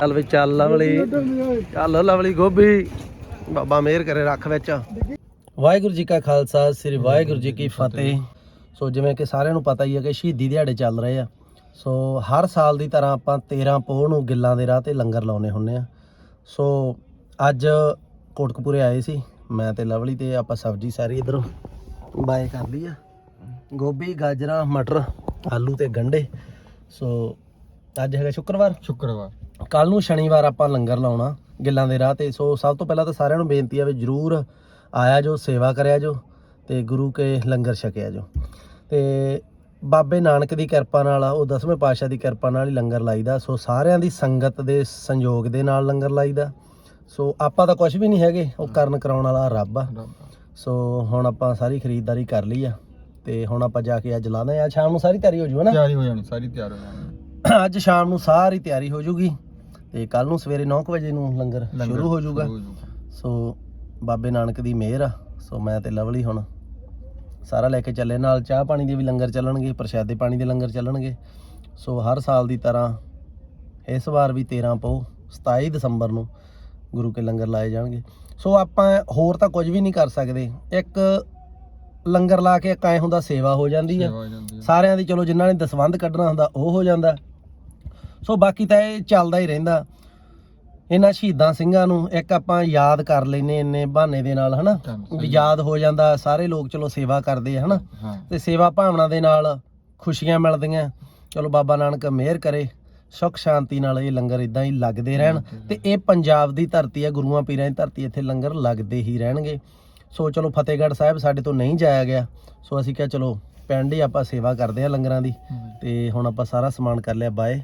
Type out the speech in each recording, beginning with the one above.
ਚੱਲ ਵੀ ਚੱਲ ਲਵਲੀ। ਚੱਲ ਲਵਲੀ ਗੋਭੀ। ਬਾਬਾ ਮਿਹਰ ਕਰੇ ਰੱਖ ਵਿੱਚ। ਵਾਹਿਗੁਰੂ ਜੀ ਕਾ ਖਾਲਸਾ, ਸ੍ਰੀ ਵਾਹਿਗੁਰੂ ਜੀ ਕੀ ਫਤਿਹ। ਸੋ ਜਿਵੇਂ ਕਿ ਸਾਰਿਆਂ ਨੂੰ ਪਤਾ ਹੀ ਹੈ ਕਿ ਸ਼ਹੀਦੀ ਦਿਹਾੜੇ ਚੱਲ ਰਹੇ ਆ। ਸੋ ਹਰ ਸਾਲ ਦੀ ਤਰ੍ਹਾਂ ਆਪਾਂ 13 ਪੋਹ ਨੂੰ ਗਿੱਲਾਂ ਦੇ ਰਾਹ ਤੇ ਲੰਗਰ ਲਾਉਨੇ ਹੁੰਨੇ ਆ। ਸੋ ਅੱਜ ਕੋਟਕਪੂਰੇ ਆਏ ਸੀ। ਮੈਂ ਤੇ ਲਵਲੀ ਤੇ ਆਪਾਂ ਸਬਜ਼ੀ ਸਾਰੀ ਇਧਰੋਂ ਬਾਏ ਕਰ ਲਈ ਆ। ਗੋਭੀ, ਗਾਜਰਾਂ, ਮਟਰ, ਆਲੂ ਤੇ ਗੰਢੇ ਸੋ ਅੱਜ ਹੈਗਾ ਸ਼ੁੱਕਰਵਾਰ। ਸ਼ੁੱਕਰਵਾਰ। ਕੱਲ ਨੂੰ ਸ਼ਨੀਵਾਰ ਆਪਾਂ ਲੰਗਰ ਲਾਉਣਾ ਗਿੱਲਾਂ ਦੇ ਰਾਹ ਤੇ। ਸੋ ਸਭ ਤੋਂ ਪਹਿਲਾਂ ਤਾਂ ਸਾਰਿਆਂ ਨੂੰ ਬੇਨਤੀ ਆ ਵੀ ਜਰੂਰ ਆਇਆ ਜੋ ਸੇਵਾ ਕਰਿਆ ਜੋ ਤੇ ਗੁਰੂ ਕੇ ਲੰਗਰ ਛਕਿਆ ਜੋ। ਤੇ ਬਾਬੇ ਨਾਨਕ ਦੀ ਕਿਰਪਾ ਨਾਲ ਉਹ ਦਸਵੇਂ ਪਾਤਸ਼ਾਹ ਦੀ ਕਿਰਪਾ ਨਾਲ ਹੀ ਲੰਗਰ ਲਾਈਦਾ। ਸੋ ਸਾਰਿਆਂ ਦੀ ਸੰਗਤ ਦੇ ਸੰਯੋਗ ਦੇ ਨਾਲ ਲੰਗਰ ਲਾਈਦਾ। ਸੋ ਆਪਾਂ ਤਾਂ ਕੁਝ ਵੀ ਨਹੀਂ ਹੈਗੇ ਉਹ ਕਰਨ ਕਰਾਉਣ ਵਾਲਾ ਰੱਬ ਆ। ਸੋ ਹੁਣ ਆਪਾਂ ਸਾਰੀ ਖਰੀਦਦਾਰੀ ਕਰ ਲਈ ਆ ਤੇ ਹੁਣ ਆਪਾਂ ਜਾ ਕੇ ਅੱਜ ਲਾਣਾ ਆ। ਸ਼ਾਮ ਨੂੰ ਸਾਰੀ ਤਿਆਰੀ ਹੋ ਜੂ ਨਾ? ਤਿਆਰੀ ਹੋ ਜਾਣੀ ਸਾਰੀ ਤਿਆਰ ਹੋ ਜਾਣੀ। ਅੱਜ ਸ਼ਾਮ ਨੂੰ ਸਾਰੀ ਤਿਆਰੀ ਹੋ ਜੂਗੀ। ਤੇ ਕੱਲ ਨੂੰ ਸਵੇਰੇ 9 ਵਜੇ ਨੂੰ ਲੰਗਰ ਸ਼ੁਰੂ ਹੋ ਜਾਊਗਾ। ਸੋ ਬਾਬੇ ਨਾਨਕ ਦੀ ਮਿਹਰ ਆ। ਸੋ ਮੈਂ ਤੇ ਲਵਲੀ ਹੁਣ ਸਾਰਾ ਲੈ ਕੇ ਚੱਲੇ। ਨਾਲ ਚਾਹ ਪਾਣੀ ਦੇ ਵੀ ਲੰਗਰ ਚੱਲਣਗੇ ਪ੍ਰਸ਼ਾਦੇ ਪਾਣੀ ਦੇ ਲੰਗਰ ਚੱਲਣਗੇ। ਸੋ ਹਰ ਸਾਲ ਦੀ ਤਰ੍ਹਾਂ ਇਸ ਵਾਰ ਵੀ 13 ਪੋ 27 ਦਸੰਬਰ ਨੂੰ ਗੁਰੂ ਕੇ ਲੰਗਰ ਲਾਏ ਜਾਣਗੇ। ਸੋ ਆਪਾਂ ਹੋਰ ਤਾਂ ਕੁਝ ਵੀ ਨਹੀਂ ਕਰ ਸਕਦੇ। ਇੱਕ ਲੰਗਰ ਲਾ ਕੇ ਕਾਇ ਹੁੰਦਾ ਸੇਵਾ ਹੋ ਜਾਂਦੀ ਆ। ਸਾਰਿਆਂ ਦੀ ਚਲੋ ਜਿਨ੍ਹਾਂ ਨੇ ਦਸਵੰਧ ਕੱਢਣਾ ਹੁੰਦਾ ਉਹ ਹੋ ਜਾਂਦਾ। ਸੋ ਬਾਕੀ ਤਾਂ ਇਹ ਚੱਲਦਾ ਹੀ ਰਹਿੰਦਾ। ਇਹਨਾਂ ਸ਼ਹੀਦਾਂ ਸਿੰਘਾਂ ਨੂੰ ਇੱਕ ਆਪਾਂ ਯਾਦ ਕਰ ਲੈਨੇ ਇੰਨੇ ਬਹਾਨੇ ਦੇ ਨਾਲ ਹਨਾ? ਵੀ। ਯਾਦ ਹੋ ਜਾਂਦਾ ਸਾਰੇ ਲੋਕ ਚਲੋ ਸੇਵਾ ਕਰਦੇ ਆ ਹਨਾ? ਤੇ ਸੇਵਾ ਭਾਵਨਾ ਦੇ ਨਾਲ ਖੁਸ਼ੀਆਂ ਮਿਲਦੀਆਂ। ਚਲੋ ਬਾਬਾ ਨਾਨਕ ਮਿਹਰ ਕਰੇ ਸੁਖ ਸ਼ਾਂਤੀ ਨਾਲ ਇਹ ਲੰਗਰ ਇਦਾਂ ਹੀ ਲੱਗਦੇ ਰਹਿਣ। ਤੇ ਇਹ ਪੰਜਾਬ ਦੀ ਧਰਤੀ ਹੈ ਗੁਰੂਆਂ ਪੀਰਾਂ ਦੀ ਧਰਤੀ ਇੱਥੇ ਲੰਗਰ ਲੱਗਦੇ ਹੀ ਰਹਿਣਗੇ। ਸੋ ਚਲੋ ਫਤਿਹਗੜ੍ਹ ਸਾਹਿਬ ਸਾਡੇ ਤੋਂ ਨਹੀਂ ਜਾਇਆ ਗਿਆ। ਸੋ ਅਸੀਂ ਕਿਹਾ ਚਲੋ ਪਿੰਡ ਹੀ ਆਪਾਂ ਸੇਵਾ ਕਰਦੇ ਆ ਲੰਗਰਾਂ ਦੀ। ਤੇ ਹੁਣ ਆਪਾਂ ਸਾਰਾ ਸਮਾਨ ਕਰ ਲਿਆ ਬਾਏ।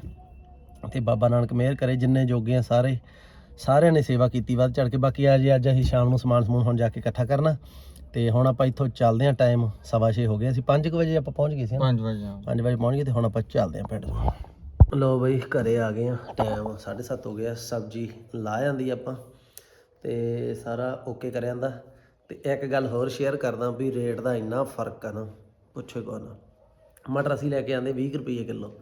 ਤੇ ਬਾਬਾ ਨਾਨਕ ਮਿਹਰ ਕਰੇ ਜਿੰਨੇ ਜੋਗੇ ਆ ਸਾਰੇ। ਸਾਰਿਆਂ ਨੇ ਸੇਵਾ ਕੀਤੀ ਵੱਧ ਚੜ ਕੇ। ਬਾਕੀ ਆ ਜੀ ਅੱਜ ਅਸੀਂ ਸ਼ਾਮ ਨੂੰ ਸਮਾਨ ਸਮੂਨ ਹੁਣ ਜਾ ਕੇ ਇਕੱਠਾ ਕਰਨਾ। ਤੇ ਹੁਣ ਆਪਾਂ ਇੱਥੋਂ ਚੱਲਦੇ ਆ ਟਾਈਮ ਸਵਾ ਛੇ ਹੋ ਗਿਆ ਅਸੀਂ 5 ਵਜੇ ਆਪਾਂ ਪਹੁੰਚ ਗਏ ਸੀ 5 ਵਜੇ ਆ 5 ਵਜੇ ਪਹੁੰਚ ਗਏ ਤੇ ਹੁਣ ਆਪਾਂ ਚੱਲਦੇ ਆ ਪਿੰਡ ਨੂੰ। ਲੋ ਬਈ ਘਰੇ ਆ ਗਏ ਆ। ਟਾਈਮ 7:30 ਹੋ ਗਿਆ। ਸਬਜ਼ੀ ਲਾ ਜਾਂਦੀ ਆਪਾਂ। ਤੇ ਸਾਰਾ ਓਕੇ ਕਰ ਜਾਂਦਾ। ਤੇ ਇੱਕ ਗੱਲ ਹੋਰ ਸ਼ੇਅਰ ਕਰਦਾ ਵੀ ਰੇਟ ਦਾ ਇੰਨਾ ਫ਼ਰਕ ਆ ਨਾ। ਪੁੱਛੋ ਕੋ ਨਾ ਮਟਰ ਅਸੀਂ ਲੈ ਕੇ ਆਂਦੇ 20 ਰੁਪਏ ਕਿਲੋ।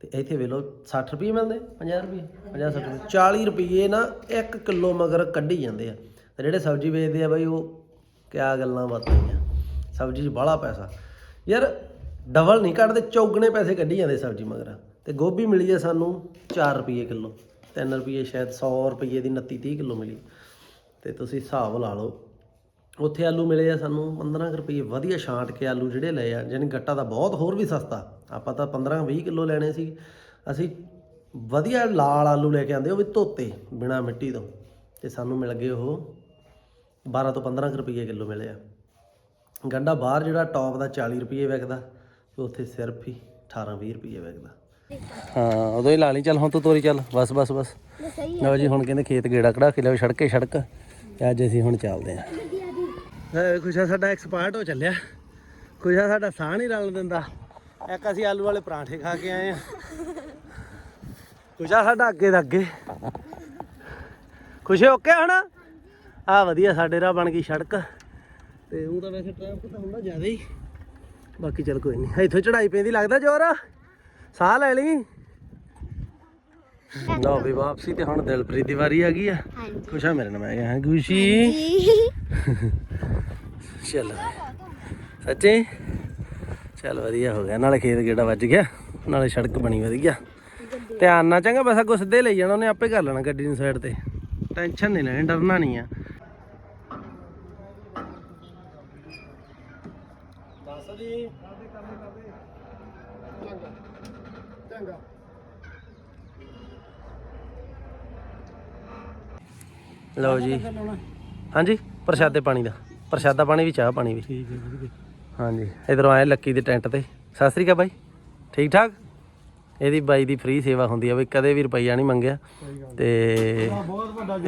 ਤੇ ਇੱਥੇ ਵੇਖ ਲਓ 60 ਰੁਪਏ ਮਿਲਦੇ 50 ਰੁਪਏ 50 60 ਰੁਪਏ। 40 ਰੁਪਏ ਨਾ 1 ਕਿਲੋ ਮਗਰ ਕੱਢੀ ਜਾਂਦੇ ਆ। ਤੇ ਜਿਹੜੇ ਸਬਜ਼ੀ ਵੇਚਦੇ ਆ ਬਈ ਉਹ ਕਿਆ ਗੱਲਾਂ ਬਾਤਾਂ ਆ। ਸਬਜ਼ੀ 'ਚ ਬਾਹਲਾ ਪੈਸਾ। ਯਾਰ ਡਬਲ ਨਹੀਂ ਕੱਢਦੇ, ਚੌਗਣੇ ਪੈਸੇ ਕੱਢੀ ਜਾਂਦੇ ਸਬਜ਼ੀ ਮਗਰ। ਤੇ ਗੋਭੀ ਮਿਲੀ ਹੈ ਸਾਨੂੰ 4 ਰੁਪਏ ਕਿਲੋ। 3 ਰੁਪਏ ਸ਼ਾਇਦ 100 ਰੁਪਏ ਦੀ 29 30 ਕਿਲੋ ਮਿਲੀ। ਤੇ ਤੁਸੀਂ ਹਿਸਾਬ ਲਾ ਲਓ, ਉੱਥੇ ਆਲੂ ਮਿਲੇ ਆ ਸਾਨੂੰ 15 ਕੁ ਰੁਪਏ। ਵਧੀਆ ਛਾਂਟ ਕੇ ਆਲੂ ਜਿਹੜੇ ਲਏ ਆ ਜਾਨੀ ਗੱਟਾ ਦਾ ਬਹੁਤ, ਹੋਰ ਵੀ ਸਸਤਾ। ਆਪਾਂ ਤਾਂ 15 20 ਕਿਲੋ ਲੈਣੇ ਸੀ। ਅਸੀਂ ਵਧੀਆ ਲਾਲ ਆਲੂ ਲੈ ਕੇ ਆਂਦੇ ਉਹ ਵੀ ਧੋਤੇ ਬਿਨਾ ਮਿੱਟੀ ਤੋਂ। ਤੇ ਸਾਨੂੰ ਮਿਲ ਗਏ ਉਹ 12 ਤੋਂ 15 ਕੁ ਰੁਪਏ ਕਿਲੋ ਮਿਲੇ ਆ। ਗੰਡਾ ਬਾਹਰ ਜਿਹੜਾ ਟੌਪ ਦਾ 40 ਰੁਪਏ ਵਿਕਦਾ ਤੇ ਉੱਥੇ ਸਿਰਫ ਹੀ 18 20 ਰੁਪਏ ਵਿਕਦਾ। ਹਾਂ ਉਦੋਂ ਹੀ ਲਾ ਲਈ ਚੱਲ ਹੁਣ ਤੂੰ ਤੋਰੀ ਚੱਲ ਬਸ ਬਸ ਬਸ। ਲਓ ਜੀ ਹੁਣ ਕਹਿੰਦੇ ਖੇਤ ਗੇੜਾ ਕਢਾ ਕੇ ਲਿਆਓ ਸੜਕੇ ਸੜਕ। ਤੇ ਅੱਜ ਅਸੀਂ ਹੁਣ ਚੱਲਦੇ ਆਂ। ਹੈ ਖੁਸ਼ਾ ਸਾਡਾ ਐਕਸਪਰਟ ਹੋ ਚੱਲਿਆ। ਖੁਸ਼ਾ ਸਾਡਾ ਸਾਹ ਨਹੀਂ ਰਲ ਦਿੰਦਾ। ਇੱਕ ਅਸੀਂ ਆਲੂ ਵਾਲੇ ਪਰਾਂਠੇ ਖਾ ਕੇ ਆਏ ਆ। ਖੁਸ਼ਾ ਸਾਡਾ ਅੱਗੇ ਦਾ ਅੱਗੇ। ਖੁਸ਼ੇ ਓਕੇ ਹੁਣ ਆ ਵਧੀਆ ਸਾਡੇ ਰਾਹ ਬਣ ਗਈ ਸੜਕ। ਤੇ ਉਹ ਤਾਂ ਵੈਸੇ ਟ੍ਰੈਫਿਕ ਤਾਂ ਹੁੰਦਾ ਜ਼ਿਆਦਾ ਹੀ। ਬਾਕੀ ਚਲ ਕੋਈ ਨਹੀਂ। ਇੱਥੋਂ ਚੜਾਈ ਪੈਂਦੀ ਲੱਗਦਾ ਜ਼ੋਰ ਸਾਹ ਲੈ ਲਈ? ਲਓ ਵੀ ਵਾਪਸੀ ਤੇ ਹੁਣ ਦਿਲਪ੍ਰੀਤ ਦੀ ਵਾਰੀ ਆ ਗਈ ਆ। ਖੁਸ਼ਾ ਮੇਰੇ ਨਾਲ ਮੈਂ ਗਿਆ ਹਾਂ ਖੁਸ਼ੀ ਚਲ। ਸੱਚੇ? ਚਲ ਵਧੀਆ ਹੋ ਗਿਆ ਨਾਲੇ ਖੇਤ ਗੇੜਾ ਵੱਜ ਗਿਆ ਨਾਲੇ ਸੜਕ ਬਣੀ ਵਧੀਆ। ਧਿਆਨ ਨਾਲ ਚੰਗਾ ਬਸ ਅੱਗੋਂ ਸਿੱਧੇ ਲਈ ਜਾਣਾ ਉਹਨੇ ਆਪੇ ਕਰ ਲੈਣਾ ਗੱਡੀ ਨੂੰ ਸਾਈਡ ਤੇ। ਟੈਨਸ਼ਨ ਨਹੀਂ ਲੈਣੀ ਡਰਨਾ ਨਹੀਂ ਆ। ਦੱਸ ਦੀ ਲਓ ਜੀ। ਹਾਂਜੀ ਪ੍ਰਸ਼ਾਦੇ ਪਾਣੀ ਦਾ ਪ੍ਰਸ਼ਾਦਾ ਪਾਣੀ ਵੀ ਚਾਹ ਪਾਣੀ ਵੀ। ਠੀਕ ਹੈ। ਹਾਂਜੀ। ਇਧਰੋਂ ਆਏ ਲੱਕੀ ਦੇ ਟੈਂਟ ਤੇ। ਸਤਿ ਸ੍ਰੀ ਅਕਾਲ ਬਾਈ। ਠੀਕ ਠਾਕ? ਇਹਦੀ ਬਾਈ ਦੀ ਫ੍ਰੀ ਸੇਵਾ ਹੁੰਦੀ ਆ ਬਈ, ਕਦੇ ਵੀ ਰੁਪਈਆ ਨਹੀਂ ਮੰਗਿਆ। ਤੇ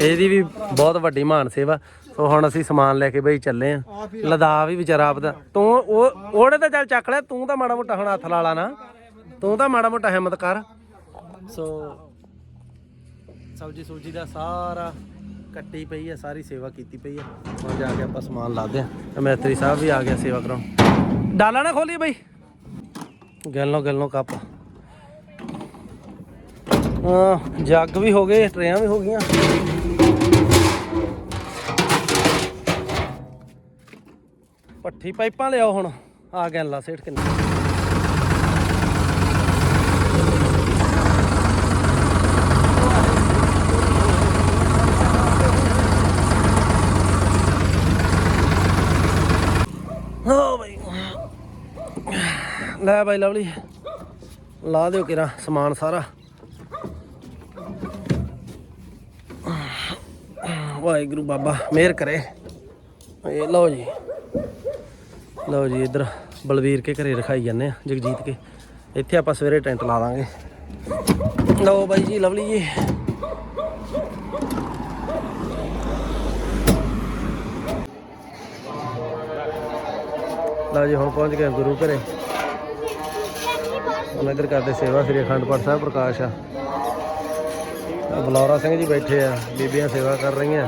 ਇਹਦੀ ਵੀ ਬਹੁਤ ਵੱਡੀ ਮਹਾਨ ਸੇਵਾ। ਸੋ ਹੁਣ ਅਸੀਂ ਸਮਾਨ ਲੈ ਕੇ ਬਈ ਚੱਲੇ ਆ। ਲਦਾ ਵੀ ਵਿਚਾਰਾ ਆਪਦਾ। ਤੂੰ ਉਹ, ਉਹਨੇ ਤਾਂ ਚੱਲ ਚੱਕ ਲੈ ਤੂੰ ਤਾਂ ਮਾੜਾ ਮੋਟਾ ਹੁਣ ਹੱਥ ਲਾ ਲਾ ਨਾ। ਤੂੰ ਤਾਂ ਮਾੜਾ ਮੋਟਾ ਹਿੰਮਤ ਕਰ। ਸੋ ਸਬਜੀ ਸੂਜੀ ਦਾ ਸਾਰਾ ਕੱਟੀ ਪਈ ਆ, ਸਾਰੀ ਸੇਵਾ ਕੀਤੀ ਪਈ ਆ। ਹੁਣ ਜਾ ਕੇ ਆਪਾਂ ਸਮਾਨ ਲਾਦੇ ਆ। ਤੇ ਮੈਤਰੀ ਸਾਹਿਬ ਵੀ ਆ ਗਿਆ ਸੇਵਾ ਕਰਾਉਣ। ਡਾਲਾ ਨਾ ਖੋਲੀ ਬਈ। ਗੱਲ ਲੋ ਗੱਲ ਲੋ ਕੱਪ। ਜੱਗ ਵੀ ਹੋ ਗਏ, ਟਰੇਆਂ ਵੀ ਹੋ ਗਈਆਂ। ਪੱਠੀ ਪਾਈਪਾਂ ਲਿਆਓ ਹੁਣ। ਆ ਗਿਆ ਲਾ ਸੇਠ ਕਿੰਨੇ ਹੋ ਬਈ ਲੈ ਬਾਈ ਲਵਲੀ। ਲਾ ਦਿਓ ਕਿਰਾ ਸਮਾਨ ਸਾਰਾ। ਵਾਹਿਗੁਰੂ ਬਾਬਾ, ਮਿਹਰ ਕਰੇ। ਇਹ ਲਓ ਜੀ। ਲਓ ਜੀ, ਇੱਧਰ ਬਲਵੀਰ ਕੇ ਘਰੇ ਰਖਾਈ ਜਾਂਦੇ ਆ, ਜਗਜੀਤ ਕੇ। ਇੱਥੇ ਆਪਾਂ ਸਵੇਰੇ ਟੈਂਟ ਲਾ ਦਾਂਗੇ। ਲਓ ਬਾਈ ਜੀ, ਲਵਲੀ ਜੀ। ਲਓ ਜੀ, ਹੁਣ ਪਹੁੰਚ ਗਏ ਗੁਰੂ ਘਰੇ। ਹੁਣ ਇੱਧਰ ਕਰਦੇ ਸੇਵਾ ਸ੍ਰੀ ਅਖੰਡ ਪਾਠ ਸਾਹਿਬ ਪ੍ਰਕਾਸ਼ ਆ। ਬਲੌਰਾ ਸਿੰਘ ਜੀ ਬੈਠੇ ਆ, ਬੀਬੀਆਂ ਸੇਵਾ ਕਰ ਰਹੀਆਂ।